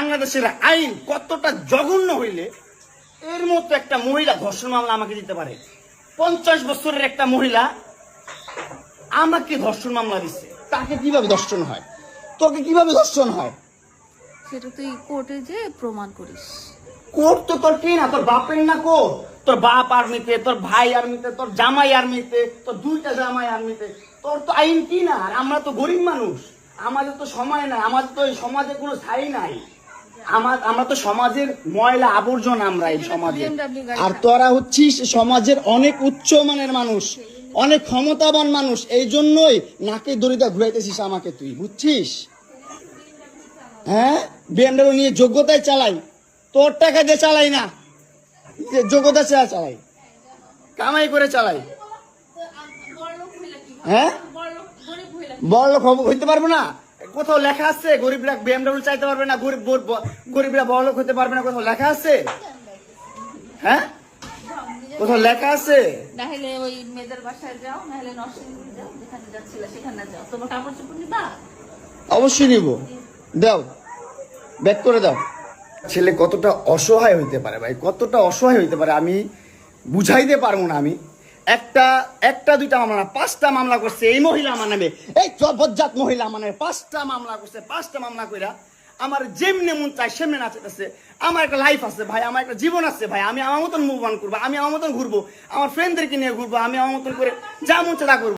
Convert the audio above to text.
বাংলাদেশের আইন কতটা জঘন্য হইলে এর মতো একটা মহিলা ধর্ষণ মামলা আমাকে দিতে পারে। পঞ্চাশ বছরের একটা মহিলা আমাকে ধর্ষণ মামলা দিচ্ছে তাকে কীভাবে ধর্ষণ হয়? তোকে কীভাবে ধর্ষণ হয়? সেটা তুই কোর্টে যে প্রমাণ করিস। কোর্ট তো তোর কি না? তোর বাপের না কোর্ট? তোর বাপ আর্মিতে তোর ভাই আর্মিতে তোর জামাই আর্মিতে তোর দুইটা জামাই আর্মিতে। তোর তো আইন কি না? আর আমরা তো গরিব মানুষ। আমাদের তো সময় নাই আমাদের তো এই সমাজে কোনো স্থায়ী নাই। আমার আমরা তো সমাজের ময়লা আবর্জনা আমরা এই সমাজে। আর তোরা হচ্ছিস সমাজের অনেক উচ্চ মানের মানুষ অনেক ক্ষমতাবান মানুষ এই জন্যই নাকে দড়িটা ঘুরাইতেছিস আমাকে তুই বুঝছিস? হ্যাঁ? বিএমডাব্লিউ নিয়ে যোগ্যতায় চালাই তোর টাকা দিয়ে চালাই না যোগ্যতা চেয়ে চালাই কামাই করে চালাই। হ্যাঁ? বড় লোক হইতে পারব না? কোথাও লেখা আছে গরিবরা বিএমডাব্লিউ চাইতে পারবে না গরিব গরিব- গরিবরা বড় লোক হতে পারবে না কোথাও লেখা আছে? হ্যাঁ? কোথাও লেখা আছে? না হলে ওই মেয়েদের বাসায় যাও না হলে নরসিংদী যাও যেখানে যাচ্ছিলে সেখানে যাও। তোমার কাপড় চোপড় নিবা? অবশ্যই নিব। দাও। ব্যাক করে দাও। ছেলে কতটা অসহায় হইতে পারে ভাই? কতটা অসহায় হইতে পারে আমি বুঝাইতে পারব না আমি। একটা একটা, দুইটা মামলা না, পাঁচটা মামলা করছে এই মহিলা আমার নামে। এই চর্বজাত মহিলা আমার নামে পাঁচটা মামলা করছে, পাঁচটা মামলা কইরা আমার যেমনে মন চায় সেমনে আছে আমার একটা লাইফ আছে ভাই, আমার একটা জীবন আছে ভাই, আমি আমার মতন মুভ অন করব, আমি আমার মতন ঘুরবো, আমার ফ্রেন্ডদেরকে নিয়ে ঘুরবো, আমি আমার মতন করে যা মন চায় তা করব।